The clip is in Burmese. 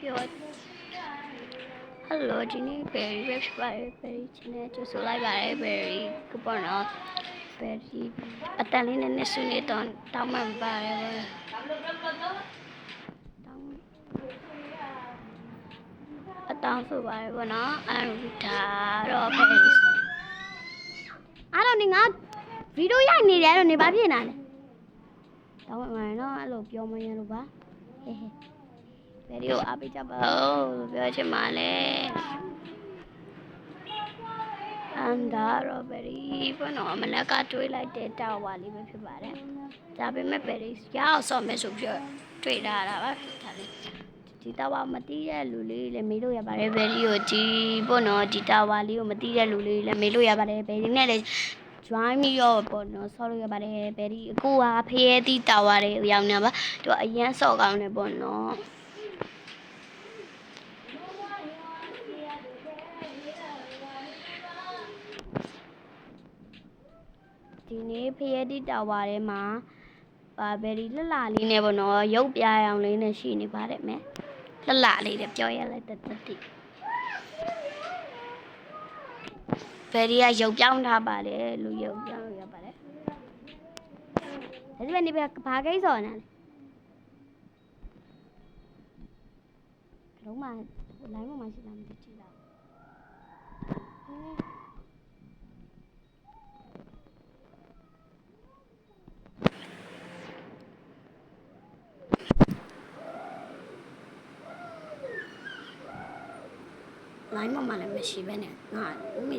ပြောဟယ်လိုဒီနေ့ berry ပဲဖြစ်ပါတယ် berry ချင်းနဲ့ကြိုဆိုလိုက်ပါတယ် berry ကပေါ်တော့ berry အတန်လေးနဲ့နဲ့ဆွနေတော့တောင်းမှန်ပါတယ်ဗျတောင်းအတောင်းဆိုပါတယ်ဗောနော်အန်ဝီတာတော့ berry အားလုံးနေငါဗီဒီယိုရိုက်နေတယ်တော့နေပါဖြစ်နေတယ်တောင်းမှန်နော်အဲ့လိုပြောမရလို့ပါဟဲဟဲ ဗီဒီယိုအားပေးကြပါဦးပြောချင်ပါလေအန်ဒါရောဘယ်ရီဘနော်မလက်ကတွေးလိုက်တဲ့တောက်ဝါလေးပဲဖြစ်ပါတယ်ဒါပေမဲ့ဘယ်ရီရအောင်ဆော့မယ်ဆိုပြီးတော့တွေးထားတာပါဒါလေးဒီတောက်ဝါမတီးတဲ့လူလေးလည်းမေးလို့ရပါတယ်ဘယ်ရီကိုဒီပေါ့နော်ဒီတောက်ဝါလေးကိုမတီးတဲ့လူလေးလည်းမေးလို့ရပါတယ်ဘယ်ရီနဲ့လည်း join ပြီးတော့ပေါ့နော်ဆော့လို့ရပါတယ်ဘယ်ဒီအခုကဖရဲသီးတာဝါတွေရောက်နေပါသူကအရန်ဆော့ကောင်းတယ်ပေါ့နော် ဒီနေ့ဖရဲတိတာဝါထဲမှာပါဘယ်ဒီလှလှလေးနဲ့ပေါ့နော်ရုပ်ပြားအောင်လေးနဲ့ရှိနေပါတယ်မယ်လှလှလေးနဲ့ပြောရလိုက်တတ်တတ်တိဘယ်ဒီကရုပ်ပြောင်းထားပါတယ်လူရုပ်ပြောင်းရပါတယ်ဒါပေမဲ့ဒီဘက်ဘာကိစ္စော်နေလဲလုံးမလိုင်းမမရှိလားမသိကြည့်လား ဟဲ့လိုင်းပေါ်မှာလည်းမရှိပဲနဲ့ငါဦးမေ